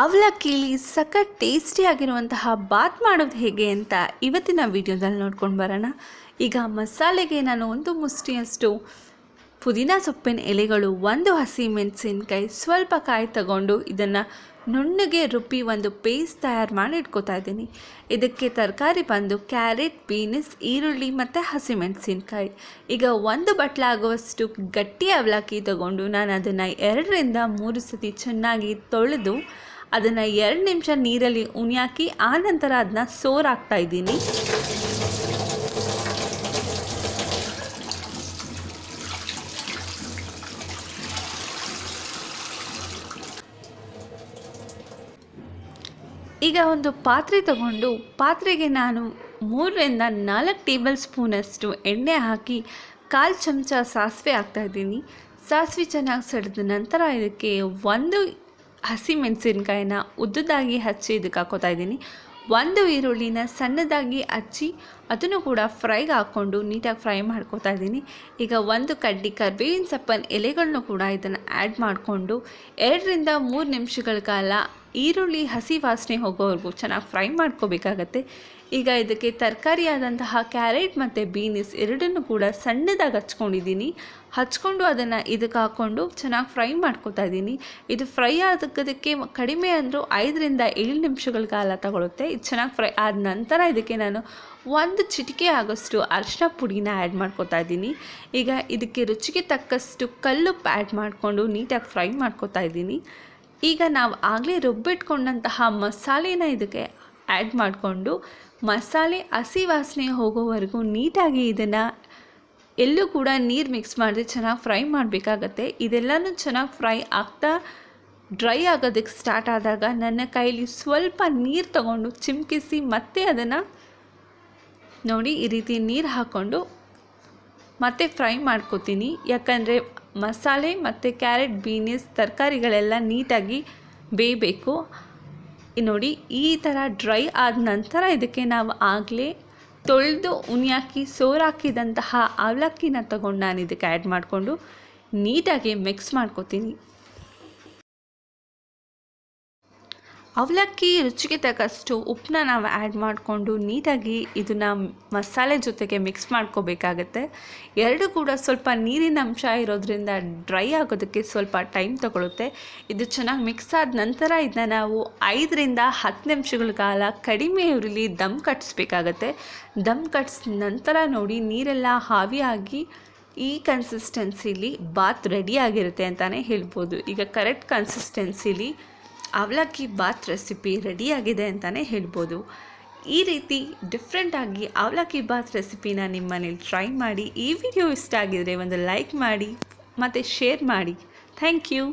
ಅವಲಕ್ಕಿಲಿ ಸಖತ್ ಟೇಸ್ಟಿಯಾಗಿರುವಂತಹ ಬಾತ್ ಮಾಡೋದು ಹೇಗೆ ಅಂತ ಇವತ್ತಿನ ವಿಡಿಯೋದಲ್ಲಿ ನೋಡ್ಕೊಂಡು ಬರೋಣ. ಈಗ ಮಸಾಲೆಗೆ ನಾನು ಒಂದು ಮುಷ್ಟಿಯಷ್ಟು ಪುದೀನ ಸೊಪ್ಪಿನ ಎಲೆಗಳು, ಒಂದು ಹಸಿ ಮೆಣಸಿನ್ಕಾಯಿ ಸ್ವಲ್ಪ ಕಾಯಿ ತಗೊಂಡು ಇದನ್ನು ನುಣ್ಣಗೆ ರುಬ್ಬಿ ಒಂದು ಪೇಸ್ಟ್ ತಯಾರು ಮಾಡಿ ಇಟ್ಕೋತಾ ಇದ್ದೀನಿ. ಇದಕ್ಕೆ ತರಕಾರಿ ಬಂದು ಕ್ಯಾರೆಟ್, ಬೀನ್ಸ್, ಈರುಳ್ಳಿ ಮತ್ತು ಹಸಿಮೆಣಸಿನ್ಕಾಯಿ ಈಗ ಒಂದು ಬಟ್ಲಾಗುವಷ್ಟು ಗಟ್ಟಿ ಅವಲಕ್ಕಿ ತಗೊಂಡು ನಾನು ಅದನ್ನು ಎರಡರಿಂದ ಮೂರು ಸತಿ ಚೆನ್ನಾಗಿ ತೊಳೆದು ಅದನ್ನು ಎರಡು ನಿಮಿಷ ನೀರಲ್ಲಿ ಉಣಿಯಾಕಿ, ಆನಂತರ ಅದನ್ನ ಸೋರಾಕ್ತಾ ಇದ್ದೀನಿ. ಈಗ ಒಂದು ಪಾತ್ರೆ ತಗೊಂಡು, ಪಾತ್ರೆಗೆ ನಾನು ಮೂರರಿಂದ ನಾಲ್ಕು ಟೇಬಲ್ ಸ್ಪೂನಷ್ಟು ಎಣ್ಣೆ ಹಾಕಿ, ಕಾಲು ಚಮಚ ಸಾಸಿವೆ ಹಾಕ್ತಾಯಿದ್ದೀನಿ ಸಾಸಿವೆ ಚೆನ್ನಾಗಿ ಸಡೆದ ನಂತರ ಇದಕ್ಕೆ ಒಂದು ಹಸಿ ಮೆಣಸಿನಕಾಯಿನ ಉದ್ದದಾಗಿ ಹಚ್ಚಿ ಇದಕ್ಕೆ ಹಾಕೋತಾ ಇದ್ದೀನಿ. ಒಂದು ಈರುಳ್ಳಿನ ಸಣ್ಣದಾಗಿ ಹಚ್ಚಿ ಅದನ್ನು ಕೂಡ ಫ್ರೈಗೆ ಹಾಕ್ಕೊಂಡು ನೀಟಾಗಿ ಫ್ರೈ ಮಾಡ್ಕೋತಾ ಇದ್ದೀನಿ. ಈಗ ಒಂದು ಕಡ್ಡಿ ಕರ್ಬೇವಿನ ಸೊಪ್ಪನ ಎಲೆಗಳನ್ನು ಕೂಡ ಇದನ್ನು ಆ್ಯಡ್ ಮಾಡಿಕೊಂಡು ಎರಡರಿಂದ ಮೂರು ನಿಮಿಷಗಳ ಕಾಲ ಈರುಳ್ಳಿ, ಹಸಿ ವಾಸನೆ ಹೋಗೋವರೆಗೂ ಚೆನ್ನಾಗಿ ಫ್ರೈ ಮಾಡ್ಕೋಬೇಕಾಗತ್ತೆ. ಈಗ ಇದಕ್ಕೆ ತರಕಾರಿಯಾದಂತಹ ಕ್ಯಾರೆಟ್ ಮತ್ತು ಬೀನ್ಸ್ ಎರಡನ್ನೂ ಕೂಡ ಸಣ್ಣದಾಗಿ ಹಚ್ಕೊಂಡಿದ್ದೀನಿ. ಹಚ್ಕೊಂಡು ಅದನ್ನು ಇದಕ್ಕೆ ಹಾಕ್ಕೊಂಡು ಚೆನ್ನಾಗಿ ಫ್ರೈ ಮಾಡ್ಕೊತಾ ಇದ್ದೀನಿ. ಇದು ಫ್ರೈ ಆದಕ್ಕೆ ಕಡಿಮೆ ಅಂದರೂ ಐದರಿಂದ ಏಳು ನಿಮಿಷಗಳ ಕಾಲ ತಗೊಳುತ್ತೆ. ಇದು ಚೆನ್ನಾಗಿ ಫ್ರೈ ಆದ ನಂತರ ಇದಕ್ಕೆ ನಾನು ಒಂದು ಚಿಟಿಕೆ ಆಗೋಷ್ಟು ಅರಿಶಿನ ಪುಡಿನ ಆ್ಯಡ್ ಮಾಡ್ಕೊತಾ ಇದ್ದೀನಿ. ಈಗ ಇದಕ್ಕೆ ರುಚಿಗೆ ತಕ್ಕಷ್ಟು ಕಲ್ಲುಪ್ಪು ಆ್ಯಡ್ ಮಾಡಿಕೊಂಡು ನೀಟಾಗಿ ಫ್ರೈ ಮಾಡ್ಕೊತಾ ಇದ್ದೀನಿ. ಈಗ ನಾವು ಆಗಲೇ ರುಬ್ಬಿಟ್ಕೊಂಡಂತಹ ಮಸಾಲೆನ ಇದಕ್ಕೆ ಆ್ಯಡ್ ಮಾಡಿಕೊಂಡು ಮಸಾಲೆ ಹಸಿ ವಾಸನೆ ಹೋಗೋವರೆಗೂ ನೀಟಾಗಿ ಇದನ್ನು ಎಲ್ಲೂ ಕೂಡ ನೀರು ಮಿಕ್ಸ್ ಮಾಡದೆ ಚೆನ್ನಾಗಿ ಫ್ರೈ ಮಾಡಬೇಕಾಗತ್ತೆ. ಇದೆಲ್ಲನೂ ಚೆನ್ನಾಗಿ ಫ್ರೈ ಆಗ್ತಾ ಡ್ರೈ ಆಗೋದಕ್ಕೆ ಸ್ಟಾರ್ಟ್ ಆದಾಗ ನನ್ನ ಕೈಲಿ ಸ್ವಲ್ಪ ನೀರು ತಗೊಂಡು ಚಿಮ್ಕಿಸಿ ಮತ್ತೆ ಅದನ್ನು ನೋಡಿ ಈ ರೀತಿ ನೀರು ಹಾಕ್ಕೊಂಡು ಮತ್ತೆ ಫ್ರೈ ಮಾಡ್ಕೋತೀನಿ. ಯಾಕಂದರೆ ಮಸಾಲೆ ಮತ್ತು ಕ್ಯಾರೆಟ್, ಬೀನ್ಸ್, ತರಕಾರಿಗಳೆಲ್ಲ ನೀಟಾಗಿ ಬೇಯಬೇಕು. ನೋಡಿ ಈ ಥರ ಡ್ರೈ ಆದ ನಂತರ ಇದಕ್ಕೆ ನಾವು ಆಗಲೇ ತೊಳೆದು ಉಣಿಯಾಕಿ, ಸೋರಾಕಿದಂತಹ ಅವಲಕ್ಕಿನ ತಗೊಂಡು ನಾನು ಇದಕ್ಕೆ ಆ್ಯಡ್ ಮಾಡಿಕೊಂಡು ನೀಟಾಗಿ ಮಿಕ್ಸ್ ಮಾಡ್ಕೋತೀನಿ. ಅವಲಕ್ಕಿ ರುಚಿಗೆ ತಕ್ಕಷ್ಟು ಉಪ್ಪನ್ನ ನಾವು ಆ್ಯಡ್ ಮಾಡಿಕೊಂಡು ನೀಟಾಗಿ ಇದನ್ನು ಮಸಾಲೆ ಜೊತೆಗೆ ಮಿಕ್ಸ್ ಮಾಡ್ಕೋಬೇಕಾಗತ್ತೆ. ಎರಡು ಕೂಡ ಸ್ವಲ್ಪ ನೀರಿನ ಅಂಶ ಇರೋದ್ರಿಂದ ಡ್ರೈ ಆಗೋದಕ್ಕೆ ಸ್ವಲ್ಪ ಟೈಮ್ ತಗೊಳುತ್ತೆ. ಇದು ಚೆನ್ನಾಗಿ ಮಿಕ್ಸ್ ಆದ ನಂತರ ಇದನ್ನ ನಾವು ಐದರಿಂದ ಹತ್ತು ನಿಮಿಷಗಳ ಕಾಲ ಕಡಿಮೆ ಉರಿಲಿ ದಮ್ ಕಟ್ಟಿಸ್ಬೇಕಾಗತ್ತೆ ದಮ್ ಕಟ್ಸಿದ ನಂತರ ನೋಡಿ ನೀರೆಲ್ಲ ಹಾವಿಯಾಗಿ ಈ ಕನ್ಸಿಸ್ಟೆನ್ಸಿಲಿ ಬಾತ್ ರೆಡಿಯಾಗಿರುತ್ತೆ ಅಂತಲೇ ಹೇಳ್ಬೋದು. ಈಗ ಕರೆಕ್ಟ್ ಕನ್ಸಿಸ್ಟೆನ್ಸಿಲಿ ಅವಲಕ್ಕಿ ಬಾತ್ ರೆಸಿಪಿ ರೆಡಿಯಾಗಿದೆ ಅಂತಲೇ ಹೇಳ್ಬೋದು. ಈ ರೀತಿ ಡಿಫ್ರೆಂಟಾಗಿ ಅವಲಕ್ಕಿ ಬಾತ್ ರೆಸಿಪಿನ ನಿಮ್ಮ ಮನೇಲಿ ಟ್ರೈ ಮಾಡಿ ಈ ವಿಡಿಯೋ ಇಷ್ಟ ಆಗಿದರೆ ಒಂದು ಲೈಕ್ ಮಾಡಿ, ಮತ್ತು ಶೇರ್ ಮಾಡಿ. Thank you